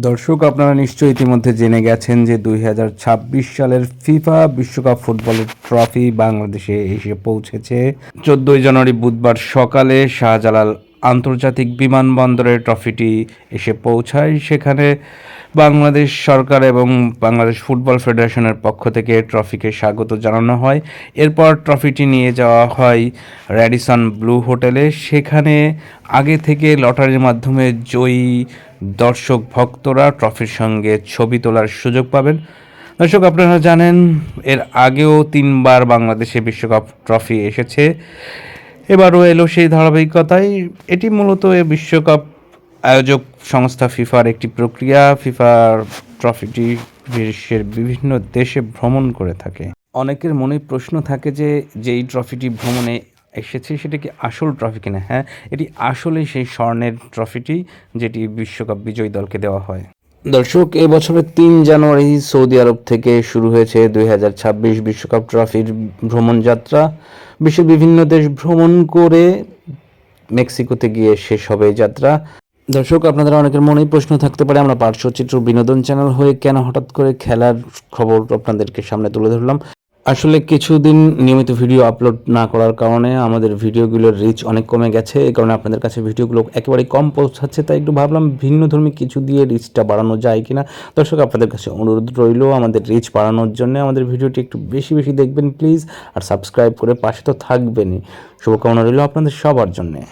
দর্শক, আপনারা নিশ্চয়ই ইতিমধ্যে জেনে গেছেন যে দুই হাজার ছাব্বিশ সালের ফিফা বিশ্বকাপ ফুটবলের ট্রফি বাংলাদেশে এসে পৌঁছেছে। চোদ্দই জানুয়ারি বুধবার সকালে শাহজালাল আন্তর্জাতিক বিমানবন্দরের ট্রফিটি এসে পৌঁছায়। সেখানে বাংলাদেশ সরকার এবং বাংলাদেশ ফুটবল ফেডারেশনের পক্ষ থেকে ট্রফিকে স্বাগত জানানো হয়। এরপর ট্রফিটি নিয়ে যাওয়া হয় র্যাডিসন ব্লু হোটেলে। সেখানে আগে থেকে লটারির মাধ্যমে জয়ী দর্শক ভক্তরা ট্রফির সঙ্গে ছবি তোলার সুযোগ পাবেন। দর্শক, আপনারা জানেন, এর আগেও তিনবার বাংলাদেশে বিশ্বকাপ ট্রফি এসেছে। এবারও এলো সেই ধারাবাহিকতায়। এটি মূলত এ বিশ্বকাপ আয়োজক সংস্থা ফিফার একটি প্রক্রিয়া। ফিফার ট্রফিটি বিশ্বের বিভিন্ন দেশে ভ্রমণ করে থাকে। অনেকের মনে প্রশ্ন থাকে যে, যেই ট্রফিটি ভ্রমণে এসেছে, সেটা কি আসল ট্রফি কিনা? হ্যাঁ এটি আসলেই সেই স্বর্ণের ট্রফিটি যেটি বিশ্বকাপ বিজয়ী দলকে দেওয়া হয়। দর্শক এবছরের তিন জানুয়ারি সৌদি আরব থেকে শুরু হয়েছে দুই বিশ্বকাপ ট্রফির ভ্রমণ যাত্রা। বিশ্বের বিভিন্ন দেশ ভ্রমণ করে মেক্সিকোতে গিয়ে শেষ হবে যাত্রা। দর্শক, আপনাদের অনেকের মনেই প্রশ্ন থাকতে পারে, আমরা পার্শ্বচিত্র বিনোদন চ্যানেল হয়ে কেন হঠাৎ করে খেলার খবর আপনাদেরকে সামনে তুলে ধরলাম? আসলে কিছুদিন নিয়মিত ভিডিও আপলোড না করার কারণে আমাদের ভিডিওগুলোর রিচ অনেক কমে গেছে, এই কারণে আপনাদের কাছে ভিডিওগুলো একেবারেই কম পৌঁছাচ্ছে, তাই একটু ভাবলাম ভিন্ন ধর্মী কিছু দিয়ে রিচটা বাড়ানো যায় কিনা? দর্শক, আপনাদের কাছে অনুরোধ রইল, আমাদের রিচ বাড়ানোর জন্য আমাদের ভিডিওটি একটু বেশি বেশি দেখবেন প্লিজ আর সাবস্ক্রাইব করে পাশে তো থাকবেনই। শুভকামনা রইল আপনাদের সবার জন্যে।